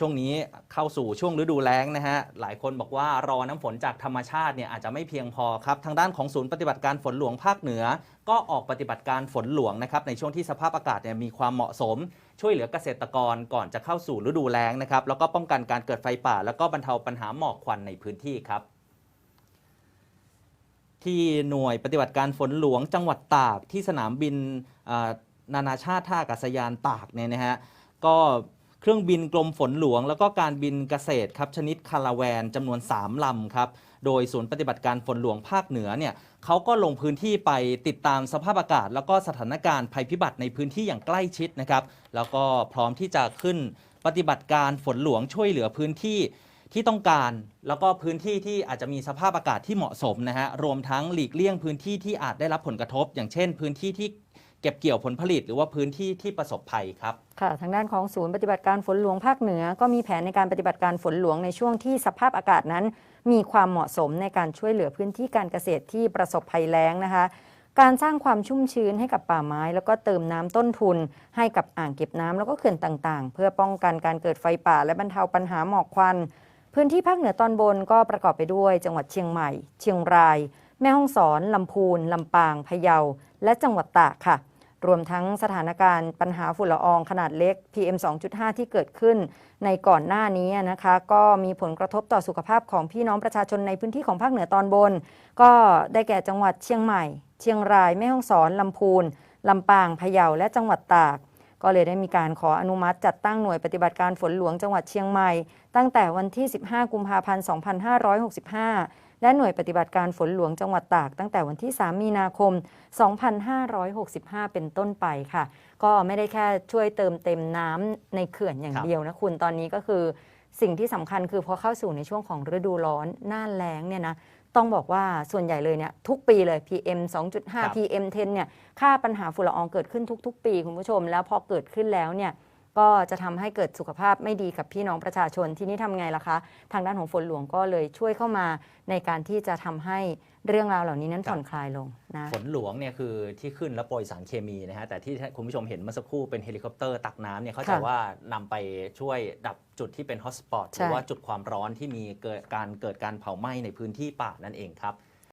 ช่วงนี้เข้าสู่ช่วงฤดูแล้งนะฮะ หลายคนบอกว่ารอน้ำฝนจากธรรมชาติเนี่ยอาจจะไม่เพียงพอครับ ทางด้านของศูนย์ปฏิบัติการฝนหลวงภาคเหนือ ก็ออกปฏิบัติการฝนหลวงนะครับในช่วงที่สภาพอากาศเนี่ยมีความเหมาะสม ช่วยเหลือเกษตรกรก่อนจะเข้าสู่ฤดูแล้งนะครับ แล้วก็ป้องกันการเกิดไฟป่า แล้วก็บรรเทาปัญหาหมอกควันในพื้นที่ครับที่หน่วยปฏิบัติการฝนหลวงจังหวัดตากที่สนามบินนานาชาติท่าอากาศยานตากเนี่ยนะฮะก็ เครื่องบินกรมฝนหลวง แล้วก็การบินเกษตรครับชนิดคาราแวนจำนวน 3 ลำครับ โดยศูนย์ปฏิบัติการฝนหลวงภาคเหนือเนี่ยเขาก็ลงพื้นที่ไปติดตามสภาพอากาศ แล้วก็สถานการณ์ภัยพิบัติในพื้นที่อย่างใกล้ชิดนะครับ แล้วก็พร้อมที่จะขึ้นปฏิบัติการฝนหลวงช่วยเหลือพื้นที่ที่ต้องการแล้วก็พื้นที่ที่อาจจะมีสภาพอากาศที่เหมาะสมนะฮะรวมทั้งหลีกเลี่ยงพื้นที่ที่อาจได้รับผลกระทบ อย่างเช่น พื้นที่ที่ เก็บเกี่ยวผลผลิตหรือว่าพื้นที่ที่ประสบภัยครับ ค่ะ ทางด้านของศูนย์ปฏิบัติการฝนหลวงภาคเหนือ ก็มีแผนในการปฏิบัติการฝนหลวงในช่วงที่สภาพอากาศนั้น มีความเหมาะสมในการช่วยเหลือพื้นที่การเกษตรที่ประสบภัยแล้งนะคะ การสร้างความชุ่มชื้นให้กับป่าไม้ แล้วก็เติมน้ำต้นทุน ให้กับอ่างเก็บน้ำแล้วก็เขื่อนต่างๆ เพื่อป้องกันการเกิดไฟป่า และบรรเทาปัญหาหมอกควัน พื้นที่ภาคเหนือตอนบนก็ประกอบไปด้วย จังหวัดเชียงใหม่ เชียงราย แม่ฮ่องสอนลำพูนลำปางพะเยา และจังหวัดตากค่ะ รวมทั้งสถานการณ์ปัญหาฝุ่นละอองขนาดเล็ก PM 2.5 ที่เกิดขึ้น ในก่อนหน้านี้นะคะ ก็มีผลกระทบต่อสุขภาพของพี่น้องประชาชนในพื้นที่ของภาคเหนือตอนบน ก็ได้แก่จังหวัดเชียงใหม่ เชียงราย แม่ฮ่องสอน ลำพูน ลำปาง พะเยา และจังหวัดตาก ก็เลยได้มีการขออนุมัติจัดตั้งหน่วยปฏิบัติการฝนหลวงจังหวัดเชียงใหม่ ตั้งแต่วันที่ 15 กุมภาพันธ์ 2565 และหน่วยปฏิบัติการฝนหลวงจังหวัดตากตั้งแต่วันที่ 3 มีนาคม 2565 เป็นต้นไปค่ะ ก็ไม่ได้แค่ช่วยเติมเต็มน้ำในเขื่อนอย่างเดียวนะคุณตอนนี้ก็คือ สิ่งที่สำคัญคือพอเข้าสู่ในช่วงของฤดูร้อนหน้าแล้งเนี่ยนะต้องบอกว่าส่วนใหญ่เลยเนี่ยทุกปีเลย PM 2.5 PM 10เนี่ยค่าปัญหาฝุ่นละอองเกิดขึ้นทุก ๆ ปีคุณผู้ชม แล้วพอเกิดขึ้นแล้วเนี่ย ก็จะทำให้เกิดสุขภาพไม่ดีกับพี่น้องประชาชนที่นี่ทำไงล่ะคะ ทางด้านของฝนหลวงก็เลยช่วยเข้ามาในการที่จะทำให้เรื่องราวเหล่านี้นั้นครับผ่อนคลายลงนะฝนหลวงเนี่ยคือที่ขึ้นแล้วโปรยสารเคมีนะฮะแต่ที่คุณผู้ชมเห็นเมื่อสักครู่เป็นเฮลิคอปเตอร์ตักน้ำเนี่ยเขาใจะค่ะว่านำไปช่วยดับจุดที่เป็นฮอตสปอตหใช่รือว่าจุดความร้อนที่มีเกิดการเกิดการเผาไหม้ในพื้นที่ป่านั่นเองครับ